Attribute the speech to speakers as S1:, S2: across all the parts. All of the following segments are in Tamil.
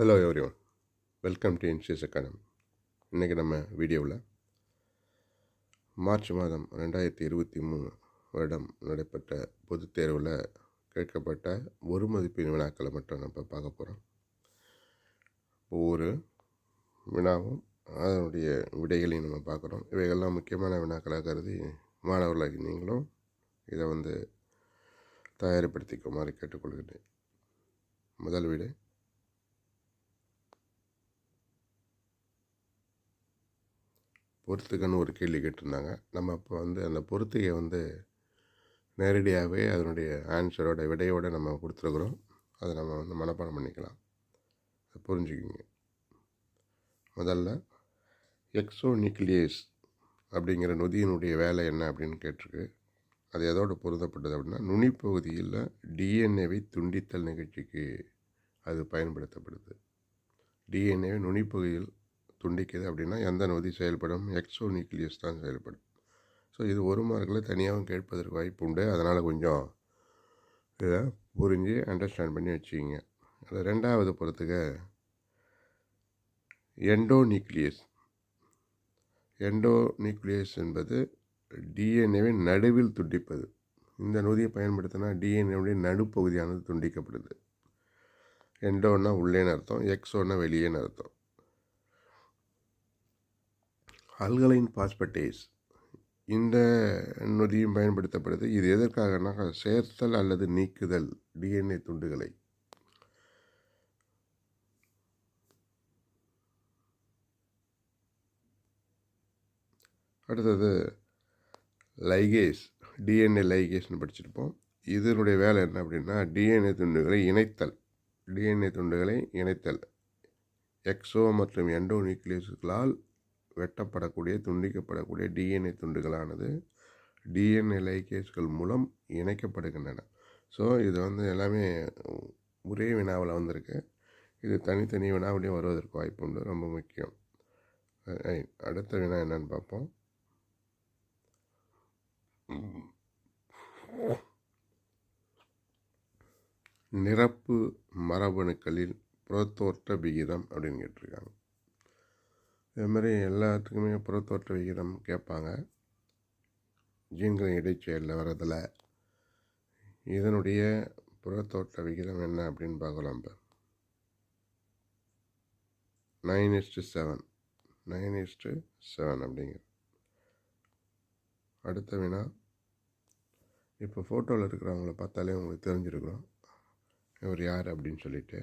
S1: Hello every one welcome to இன்சியஸ் academy இன்றைக்கி நம்ம வீடியோவில் மார்ச் மாதம் ரெண்டாயிரத்தி இருபத்தி மூணு வருடம் நடைபெற்ற பொதுத் தேர்வில் கேட்கப்பட்ட ஒரு மதிப்பின் வினாக்களை மட்டும் நம்ம பார்க்க போகிறோம் ஒவ்வொரு வினாவும் அதனுடைய விடைகளையும் நம்ம பார்க்குறோம். இவைகள்லாம் முக்கியமான வினாக்களாக கருதி மாணவர்களாகி நீங்களும் இதை வந்து தயார்படுத்திக்குமாறு கேட்டுக்கொள்கிறேன். முதல் விடை பொறுத்துக்குன்னு ஒரு கேள்வி கேட்டிருந்தாங்க. நம்ம இப்போ வந்து அந்த பொறுத்துகையை வந்து நேரடியாகவே அதனுடைய ஆன்சரோட விடையோடு நம்ம கொடுத்துருக்குறோம். அதை நம்ம வந்து மனப்பாடம் பண்ணிக்கலாம். அதை புரிஞ்சுக்கிங்க. முதல்ல எக்ஸோ நியூக்ளியஸ் அப்படிங்கிற நொதியினுடைய வேலை என்ன அப்படின்னு கேட்டிருக்கு. அது எதோடு பொருத்தப்பட்டது அப்படின்னா நுனிப்பகுதியில் டிஎன்ஏவை துண்டித்தல் நிகழ்ச்சிக்கு அது பயன்படுத்தப்படுது. டிஎன்ஏவை நுனிப்பகுதியில் துண்டிக்குது அப்படின்னா எந்த நொதி செயல்படும்? எக்ஸோ நியூக்ளியஸ் தான் செயல்படும். ஸோ இது ஒரு மார்க்கில் தனியாகவும் கேட்பதற்கு வாய்ப்பு உண்டு. அதனால் கொஞ்சம் இதை புரிஞ்சு அண்டர்ஸ்டாண்ட் பண்ணி வச்சுக்கிங்க. அது ரெண்டாவது பொறுத்துக்க எண்டோ நியூக்ளியஸ் எண்டோ நியூக்ளியஸ் என்பது டிஎன்ஏவை நடுவில் துண்டிப்பது. இந்த நொதியை பயன்படுத்தினா டிஎன்ஏவுடைய நடுப்பகுதியானது துண்டிக்கப்படுது. எண்டோன்னா உள்ளேன்னு அர்த்தம் எக்ஸோன்னா வெளியேன்னு அர்த்தம். Alkaline phosphatase. இந்த நொதியும் பயன்படுத்தப்படுது. இது எதற்காகனா சேர்த்தல் அல்லது நீக்குதல் டிஎன்ஏ துண்டுகளை. அடுத்தது லைகேஸ் டிஎன்ஏ லைகேஸ்னு படிச்சிருப்போம். இதனுடைய வேலை என்ன அப்படின்னா டிஎன்ஏ துண்டுகளை இணைத்தல். டிஎன்ஏ துண்டுகளை இணைத்தல். எக்ஸோ மற்றும் எண்டோ நியூக்ளியஸ்களால் வெட்டப்படக்கூடிய துண்டிக்கப்படக்கூடிய டிஎன்ஏ துண்டுகளானது டிஎன்ஏ லைகேஸ்கள் மூலம் இணைக்கப்படுகின்றன. ஸோ இது வந்து எல்லாமே ஒரே வினாவில் வந்திருக்கு. இது தனித்தனி வினாவிலையும் வருவதற்கு வாய்ப்பு உண்டு. ரொம்ப முக்கியம். அடுத்த வினா என்னன்னு பார்ப்போம். நிரப்பு மரபணுக்களில் புறத்தோற்ற விகிதம் அப்படின்னு கேட்டிருக்காங்க. இதுமாதிரி எல்லாத்துக்குமே புறத்தோற்ற விகிதம் கேட்பாங்க. ஜீன்களின் இடைச்செயலில் வரதில் இதனுடைய புறத்தோற்ற விகிதம் என்ன அப்படின்னு பார்க்கலாம் இப்போ. Nine is to seven nine is to seven அப்படிங்கிற. அடுத்த வினா. இப்போ ஃபோட்டோவில் இருக்கிறவங்கள பார்த்தாலே உங்களுக்கு தெரிஞ்சிருக்கிறோம் இவர் யார் அப்படின்னு சொல்லிட்டு.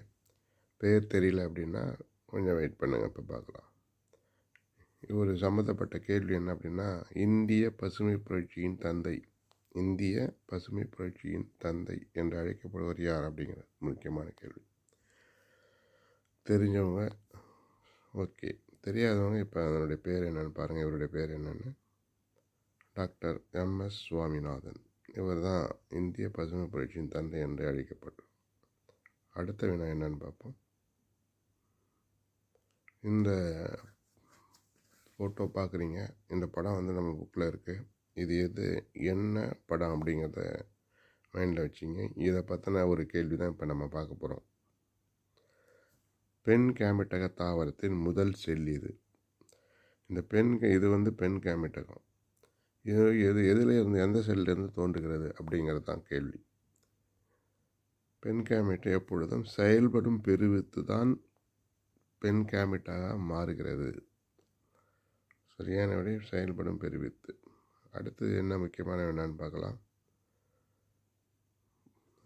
S1: பேர் தெரியல அப்படின்னா கொஞ்சம் வெயிட் பண்ணுங்கள் இப்போ பார்க்கலாம். இவர் சம்மந்தப்பட்ட கேள்வி என்ன அப்படின்னா இந்திய பசுமை புரட்சியின் தந்தை இந்திய பசுமை புரட்சியின் தந்தை என்று அழைக்கப்படுவர் யார் அப்படிங்கிற முக்கியமான கேள்வி. தெரிஞ்சவங்க ஓகே. தெரியாதவங்க இப்போ அதனுடைய பேர் என்னென்னு பாருங்கள் இவருடைய பேர் என்னென்னு. Doctor MS Swaminathan. இவர் தான் இந்திய பசுமை புரட்சியின் தந்தை என்று அழைக்கப்பட்டார் அடுத்த வினா என்னன்னு பார்ப்போம். இந்த ஃபோட்டோ பார்க்குறீங்க. இந்த படம் வந்து நம்ம புக்கில் இருக்குது இது எது என்ன படம் அப்படிங்கிறத மைண்டில் வச்சிங்க. இதை பற்றின ஒரு கேள்வி தான் இப்போ நம்ம பார்க்க போகிறோம் பெண் கேமிட்டக தாவரத்தின் முதல் செல் இது. இந்த பெண் இது வந்து பெண் கேமிட்டகம். இது எது எதில் இருந்து எந்த செல்லிருந்து தோன்றுகிறது அப்படிங்கிறது தான் கேள்வி. பெண் கேமிட்டை எப்பொழுதும் செயல்படும் பெருவித்து தான் பெண் கேமிட்டாக மாறுகிறது. சரியான வழியில் செயல்படும் பெருவித்து அடுத்து என்ன முக்கியமான என்னன்னு பார்க்கலாம்.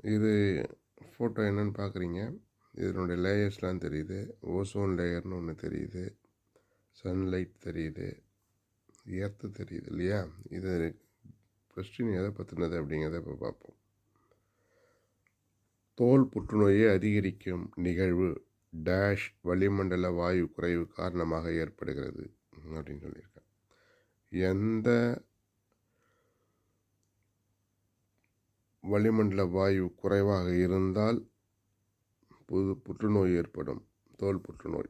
S1: இது ஃபோட்டோ என்னன்னு பார்க்குறீங்க. இதனுடைய லேயர்ஸ்லாம் தெரியுது. ஓசோன் லேயர்னு ஒன்று தெரியுது. சன்லைட் தெரியுது. எர்த்து தெரியுது இல்லையா? இது கொஸ்டின் எதை பற்றினது அப்படிங்கிறத இப்போ பார்ப்போம். தோல் புற்றுநோயை அதிகரிக்கும் நிகழ்வு டேஷ் வளிமண்டல வாயு குறைவு காரணமாக ஏற்படுகிறது. அப்படின்னு சொல்லியிருக்கேன் எந்த வளிமண்டல வாயு குறைவாக இருந்தால் புது புற்றுநோய் ஏற்படும். தோல் புற்றுநோய்.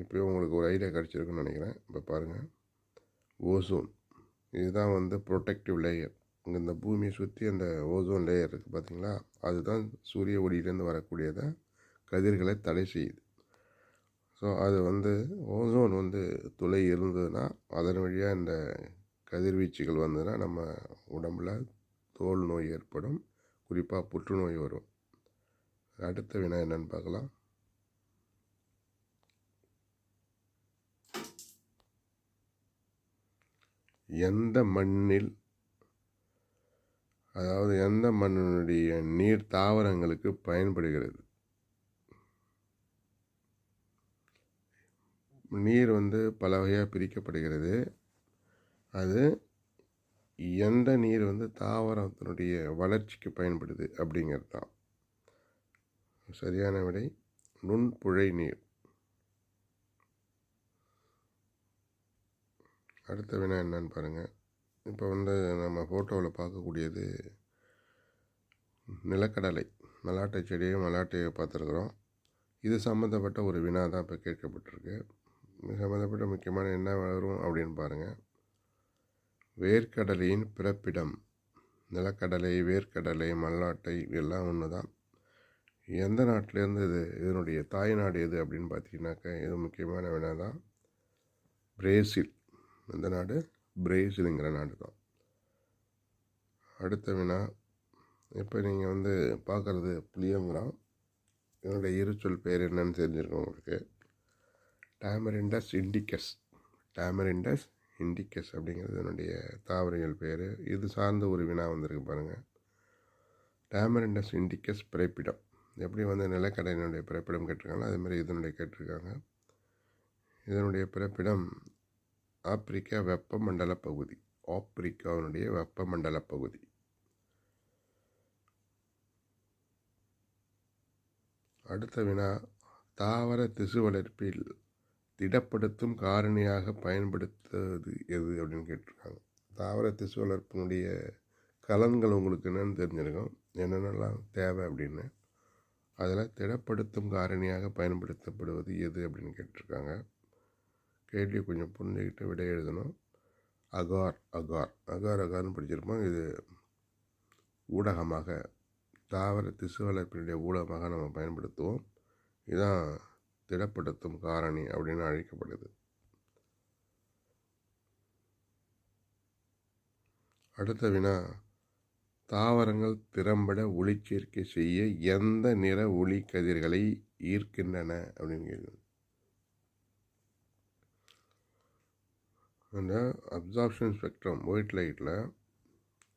S1: இப்போ உங்களுக்கு ஒரு ஐடியா கிடச்சிருக்குன்னு நினைக்கிறேன். இப்போ பாருங்கள் ஓசோன். இதுதான் வந்து ப்ரொடெக்டிவ் லேயர் இங்கே இந்த பூமியை சுற்றி அந்த ஓசோன் லேயர் இருக்குது பார்த்தீங்களா அதுதான் சூரிய ஒளியிலேருந்து வரக்கூடியதை கதிர்களை தடை செய்யுது. ஸோ அது வந்து ஓசோன் வந்து துளை இருந்ததுன்னா அதன் வழியாக இந்த கதிர்வீச்சுகள் வந்ததுன்னா நம்ம உடம்புல தோல் நோய் ஏற்படும். குறிப்பாக புற்றுநோய் வரும். அடுத்த வினா என்னன்னு பார்க்கலாம். எந்த மண்ணில் அதாவது எந்த மண்ணினுடைய நீர் தாவரங்களுக்கு பயன்படுகிறது? நீர் வந்து பல வகையாக பிரிக்கப்படுகிறது. அது எந்த நீர் வந்து தாவரத்தினுடைய வளர்ச்சிக்கு பயன்படுது அப்படிங்கிறது தான். சரியான விடை நுண்புழை நீர். அடுத்த வினா என்னன்னு பாருங்கள் இப்போ வந்து நம்ம ஃபோட்டோவில் பார்க்கக்கூடியது நிலக்கடலை. மலாட்டை செடியை மலாட்டையை பார்த்துருக்குறோம். இது சம்மந்தப்பட்ட ஒரு வினா தான் இப்போ கேட்கப்பட்டிருக்கு. சம்மந்தப்பட்ட முக்கியமான என்ன வரும் அப்படின்னு பாருங்கள் வேர்க்கடலையின் பிறப்பிடம். நிலக்கடலை வேர்க்கடலை மல்லாட்டை எல்லாம் ஒன்று தான் எந்த நாட்டிலேருந்து இது இதனுடைய தாய் நாடு எது அப்படின்னு பார்த்தீங்கன்னாக்கா இது முக்கியமான வினா தான் பிரேசில். எந்த நாடு? பிரேசிலுங்கிற நாடு தான் அடுத்த வினா இப்போ நீங்கள் வந்து பார்க்குறது புளியங்கிறான் இதனுடைய இருச்சொல் பேர் என்னன்னு தெரிஞ்சிருக்கோம் உங்களுக்கு. டேமரிண்டஸ் இண்டிகஸ் டேமரிண்டஸ் இண்டிகஸ் அப்படிங்கிறது என்னுடைய தாவரங்கள் பேர் இது சார்ந்த ஒரு வினா வந்திருக்கு பாருங்கள் டேமரிண்டஸ் இண்டிகஸ் பிறப்பிடம். எப்படி வந்து நிலக்கடையினுடைய பிறப்பிடம் கேட்டிருக்காங்களோ அதேமாதிரி இதனுடைய கேட்டிருக்காங்க. இதனுடைய பிறப்பிடம் ஆப்பிரிக்கா வெப்பமண்டல பகுதி. ஆப்பிரிக்காவினுடைய வெப்பமண்டல பகுதி. அடுத்த வினா தாவர திசு வளர்ப்பில் திடப்படுத்தும் காரணியாக பயன்படுத்துவது எது அப்படின்னு கேட்டிருக்காங்க. தாவர திசு வளர்ப்பினுடைய கலன்கள் உங்களுக்கு என்னென்னு தெரிஞ்சிருக்கோம். என்னென்னலாம் தேவை அப்படின்னு. அதில் திடப்படுத்தும் காரணியாக பயன்படுத்தப்படுவது எது அப்படின்னு கேட்டிருக்காங்க. கேள்வி கொஞ்சம் புரிஞ்சுக்கிட்டு விடை எழுதணும். Agar agar. அகார் அகார்னு படிச்சிருப்போம். இது ஊடகமாக தாவர திசு வளர்ப்பினுடைய ஊடகமாக நம்ம பயன்படுத்துவோம். இதுதான் திடப்படுத்தும் காரணி அப்படின்னு அழைக்கப்படுது. அடுத்த வினா தாவரங்கள் திறம்பட ஒளிச்சேர்க்கை செய்ய எந்த நிற ஒளி கதிர்களை ஈர்க்கின்றன அப்படின்னு கேள்வி அந்த அப்சார்ப்ஷன் ஸ்பெக்ட்ரம் ஒயிட் லைட்டில்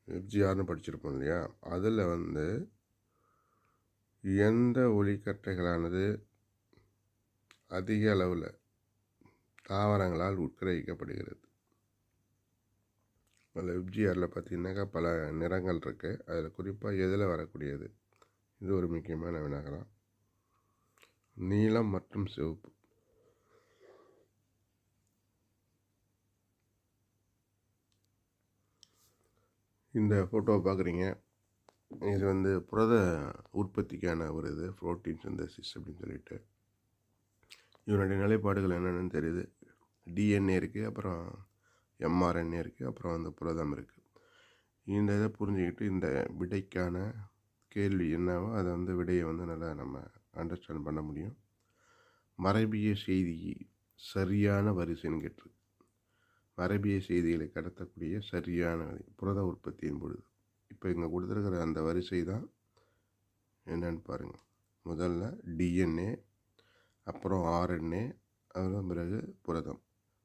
S1: எஃப்ஜிஆர்னு படிச்சிருப்போம் இல்லையா? அதில் வந்து எந்த ஒளிக்கட்டைகளானது அதிக அளவில் தாவரங்களால் உட்கிரகிக்கப்படுகிறது. அதில் எஃப்ஜிஆரில் பார்த்தீங்கன்னாக்கா பல நிறங்கள் இருக்குது அதில் குறிப்பாக எதில் வரக்கூடியது? இது ஒரு முக்கியமான வினாகலாம் நீலம் மற்றும் சிவப்பு. இந்த ஃபோட்டோவை பார்க்குறீங்க இது வந்து புரத உற்பத்திக்கான ஒரு இது ப்ரோட்டீன் சிந்தசிஸ் அப்படின்னு சொல்லிட்டு. இவனுடைய நிலைப்பாடுகள் என்னென்னு தெரியுது. டிஎன்ஏ இருக்குது அப்புறம் எம்ஆர்என்ஏ இருக்குது அப்புறம் அந்த புரதம் இருக்குது இந்த இதை புரிஞ்சுக்கிட்டு இந்த விடைக்கான கேள்வி என்னவோ அதை வந்து விடையை வந்து நல்லா நம்ம அண்டர்ஸ்டாண்ட் பண்ண முடியும். மரபிய செய்தி சரியான வரிசைன்னு கேட்டிருக்கு. மரபிய செய்திகளை கடத்தக்கூடிய சரியான புரத உற்பத்தியின் பொழுது. இப்போ இங்கே கொடுத்துருக்கிற அந்த வரிசை தான் என்னன்னு பாருங்கள் முதல்ல டிஎன்ஏ அப்புறம் ஆர்என்ஏ அதன் பிறகு புரதம்.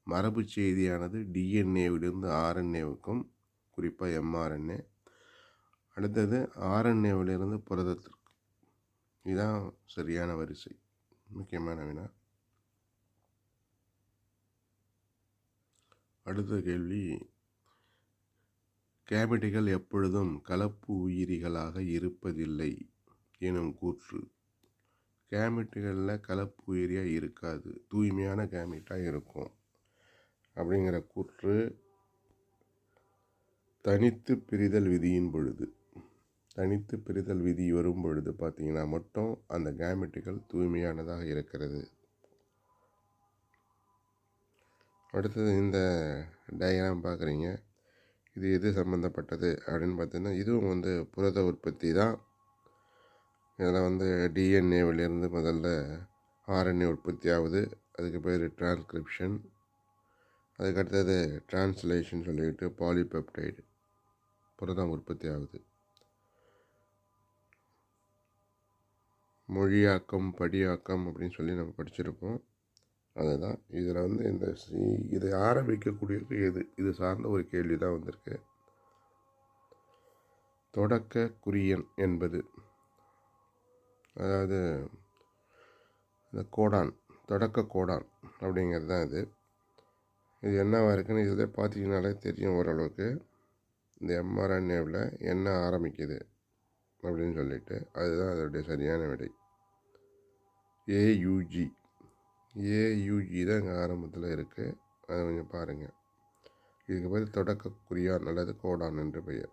S1: மரபு செய்தியானது டிஎன்ஏவிலிருந்து ஆர்என்ஏவுக்கும் குறிப்பாக எம்ஆர்என்ஏ அடுத்தது ஆர்என்ஏவிலிருந்து புரதத்திற்கு இதுதான் சரியான வரிசை. முக்கியமான வினா. அடுத்த கேள்வி. கேபிட்டுகள் எப்பொழுதும் கலப்பு உயிரிகளாக இருப்பதில்லை எனும் கூற்று. கேமிட்டுகளில் கலப்பு உயிரியாக இருக்காது. தூய்மையான கேமிட்டாக இருக்கும். அப்படிங்கிற கூற்று தனித்து பிரிதல் விதியின் பொழுது தனித்து பிரிதல் விதி வரும் பொழுது பார்த்தீங்கன்னா மட்டும் அந்த கேமெட்டுகள் தூய்மையானதாக இருக்கிறது. அடுத்தது இந்த டயக்ராம் பார்க்குறீங்க இது எது சம்மந்தப்பட்டது அப்படின்னு பார்த்தீங்கன்னா இதுவும் வந்து புரத உற்பத்தி தான் இதில் வந்து டிஎன்ஏவிலேருந்து முதல்ல ஆர்என்ஏ உற்பத்தி ஆகுது அதுக்கு பேர் டிரான்ஸ்கிரிப்ஷன் அதுக்கடுத்தது டிரான்ஸ்லேஷன் சொல்லிட்டு பாலிபெப்டைடு புரதம் உற்பத்தி ஆகுது மொழியாக்கம் படியாக்கம் அப்படின்னு சொல்லி நம்ம படிச்சிருப்போம் அதுதான். இதில் வந்து இந்த இதை ஆரம்பிக்கக்கூடியது எது? இது சார்ந்த ஒரு கேள்வி தான் வந்திருக்கு. தொடக்க குறியன் என்பது. அதாவது இந்த கோடான் தொடக்க கோடான் அப்படிங்கிறது தான் இது. இது என்னவாக இருக்குன்னு இதில் பார்த்தீங்கனாலே தெரியும் ஓரளவுக்கு. இந்த எம்ஆர்என்ஏவில் என்ன ஆரம்பிக்குது அப்படின்னு சொல்லிட்டு அதுதான் அதோடைய சரியான விடை. ஏயூஜி ஏயூஜி தான் இங்கே ஆரம்பத்தில் இருக்குது அதை கொஞ்சம் பாருங்கள் இதுக்கு பேர் தொடக்க குறியான் அல்லது கோடான் என்று பெயர்.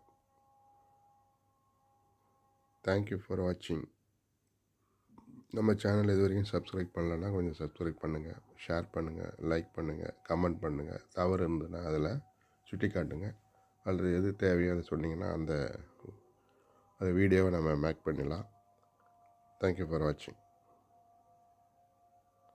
S1: தேங்க்யூ ஃபார் வாட்சிங் நம்ம சேனல் இது வரைக்கும் சப்ஸ்கிரைப் பண்ணலன்னா கொஞ்சம் சப்ஸ்கிரைப் பண்ணுங்கள் ஷேர் பண்ணுங்கள் லைக் பண்ணுங்கள் கமெண்ட் பண்ணுங்கள் தவறு இருந்ததுன்னா அதில் சுட்டி காட்டுங்க அல்லது எது தேவையோ அதை சொன்னீங்கன்னா அந்த அந்த வீடியோவை நம்ம மேக் பண்ணிடலாம். தேங்க்யூ ஃபார் வாட்சிங்